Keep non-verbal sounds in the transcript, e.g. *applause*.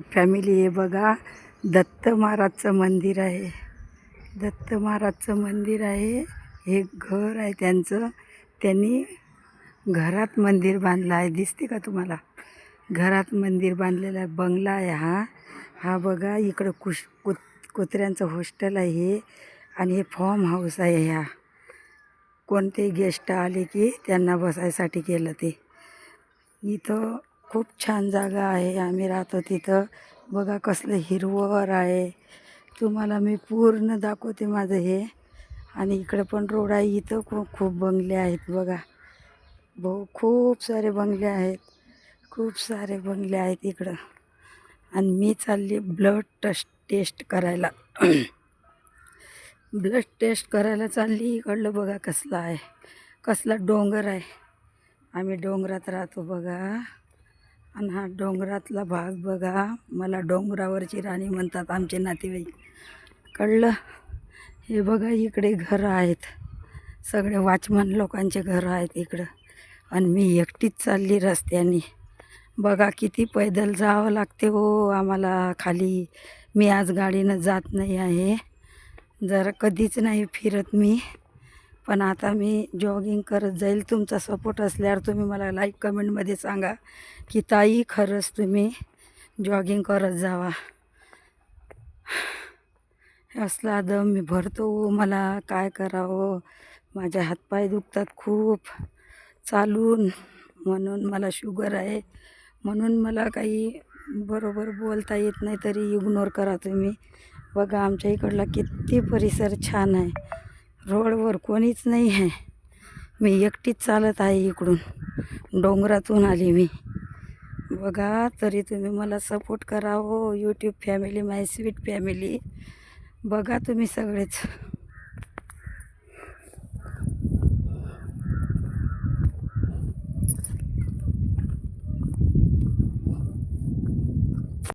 Family हे बघा. दत्त महाराजचं मंदिर आहे. दत्त महाराजचं मंदिर आहे. हे घर आहे त्यांचं. त्यांनी घरात मंदिर बांधलं आहे. दिसते का तुम्हाला? घरात मंदिर बांधलेलं आहे. बंगला आहे हा. हा बघा इकडं कुश कुत कुत्र्यांचं हॉस्टेल आहे हे. आणि हे फॉर्म हाऊस आहे ह्या कोणते गेस्ट आले की त्यांना बसायसाठी केलं ते. इथं खूप छान जागा आहे. आम्ही राहतो तिथं. बघा कसलं हिरवंवर आहे. तुम्हाला मी पूर्ण दाखवते माझं हे. आणि इकडं पण रोड आहे. इथं खूप खूप बंगले आहेत बघा. भाऊ खूप सारे बंगले आहेत. खूप सारे बंगले आहेत इकडं. आणि मी चालली ब्लड टेस्ट टेस्ट करायला. *clears throat* ब्लड टेस्ट करायला चालली. इकडलं बघा कसलं आहे. कसला डोंगर आहे. आम्ही डोंगरात राहतो बघा. आणि हा डोंगरातला भाग बघा. मला डोंगरावरची राणी म्हणतात आमचे नातेवाईक. कळलं? हे बघा इकडे घरं आहेत. सगळे वॉचमन लोकांचे घरं आहेत इकडं. आणि मी एकटीच चालली रस्त्याने. बघा किती पैदल जावं लागते हो आम्हाला खाली. मी आज गाडीनं जात नाही आहे. जरा कधीच नाही फिरत मी. पण आता मी जॉगिंग करत जाईल. तुमचा सपोर्ट असल्यावर तुम्ही मला लाईक कमेंटमध्ये सांगा की ताई खरंच तुम्ही जॉगिंग करत जावा. असला दम मी भरतो. मला काय करावं? माझे हातपाय दुखतात खूप. चालून म्हणून मला शुगर आहे. म्हणून मला काही बरोबर बोलता येत नाही तरी इग्नोर करा तुम्ही. बघा आमच्या इकडला किती परिसर छान आहे. रोडवर कोणीच नाही आहे. मी एकटीच चालत आहे इकडून. डोंगरातून आली मी. बघा तरी तुम्ही मला सपोर्ट करा हो YouTube family my sweet family बघा तुम्ही सगळेच.